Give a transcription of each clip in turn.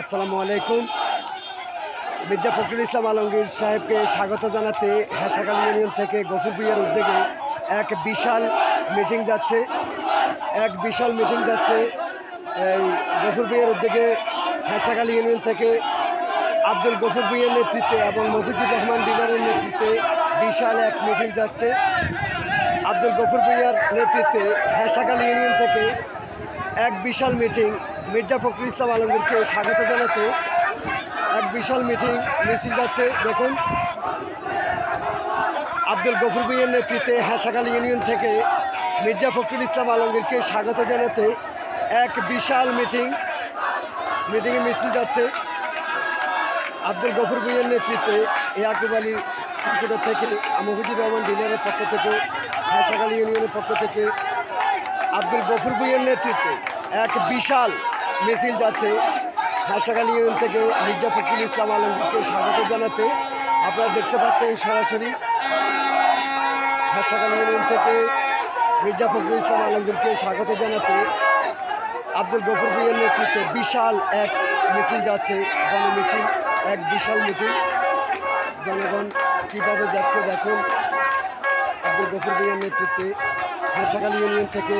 আসসালামু আলাইকুম। মির্জা ফখরুল ইসলাম আলমগীর সাহেবকে স্বাগত জানাতে হাসাকাল ইউনিয়ন থেকে গফুরপুরের উদ্যোগে এক বিশাল মিটিং যাচ্ছে। এক বিশাল মিটিং যাচ্ছে এই গফুরপুরের উদ্যোগে হাসাকাল ইউনিয়ন থেকে আব্দুল গফুর ভুইয়ের নেতৃত্বে এবং মফিজুর রহমান ডিলারের নেতৃত্বে বিশাল এক মিটিং যাচ্ছে। আব্দুল গফুর ভুইয়ার নেতৃত্বে হাসাকাল ইউনিয়ন থেকে এক বিশাল মিটিং মির্জা ফখরুল ইসলাম আলমগীরকে স্বাগত জানাতে এক বিশাল মিটিং মিছিল যাচ্ছে। দেখুন, আব্দুল গফুর ভুইয়ের নেতৃত্বে হাসাকাল ইউনিয়ন থেকে মির্জা ফখরুল ইসলাম আলমগীরকে স্বাগত জানাতে এক বিশাল মিটিং, মিটিংয়ে মিছিল যাচ্ছে। আব্দুল গফুর ভুইয়ের নেতৃত্বে ইয়াকুব আলী থেকে মহিদুর রহমান ডিলারের পক্ষ থেকে হাসাকাল ইউনিয়নের পক্ষ থেকে আব্দুল গফুর ভুইয়ের নেতৃত্বে এক বিশাল মিছিল যাচ্ছে হাসাকাল ইউনিয়ন থেকে মির্জা ফখরুল ইসলাম আলমগীরকে স্বাগত জানাতে। আপনারা দেখতে পাচ্ছেন সরাসরি হাসাকাল ইউনিয়ন থেকে মির্জা ফখরুল ইসলাম আলমগীরকে স্বাগত জানাতে আব্দুল গফুর ভুইয়ের নেতৃত্বে বিশাল এক মিছিল যাচ্ছে, গণমিছিল, এক বিশাল মিছিল। জনগণ কীভাবে যাচ্ছে দেখুন। আব্দুল গফুর ভুইয়ের নেতৃত্বে হাসাকাল ইউনিয়ন থেকে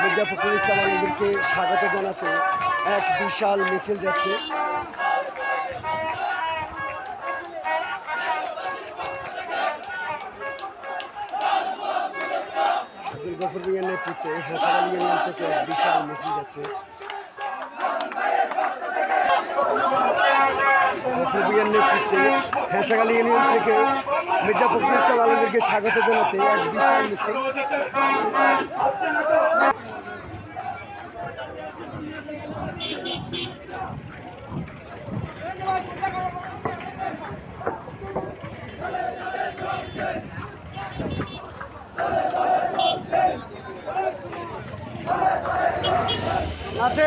মির্জা ফখরুল ইসলাম আলমগীরকে স্বাগত জানাতে এক বিশাল মিছিল যাচ্ছে। গফুর ভুইয়ের নেতৃত্বে হাসাকাল ইউনিয়ন থেকে এক বিশাল মিছিল যাচ্ছে। ফখরুলের নেতৃত্বে ইউনিয়ন থেকে মির্জা ফখরুল ইসলাম আলমগীরকে স্বাগত জানাতে এক বিশাল আছে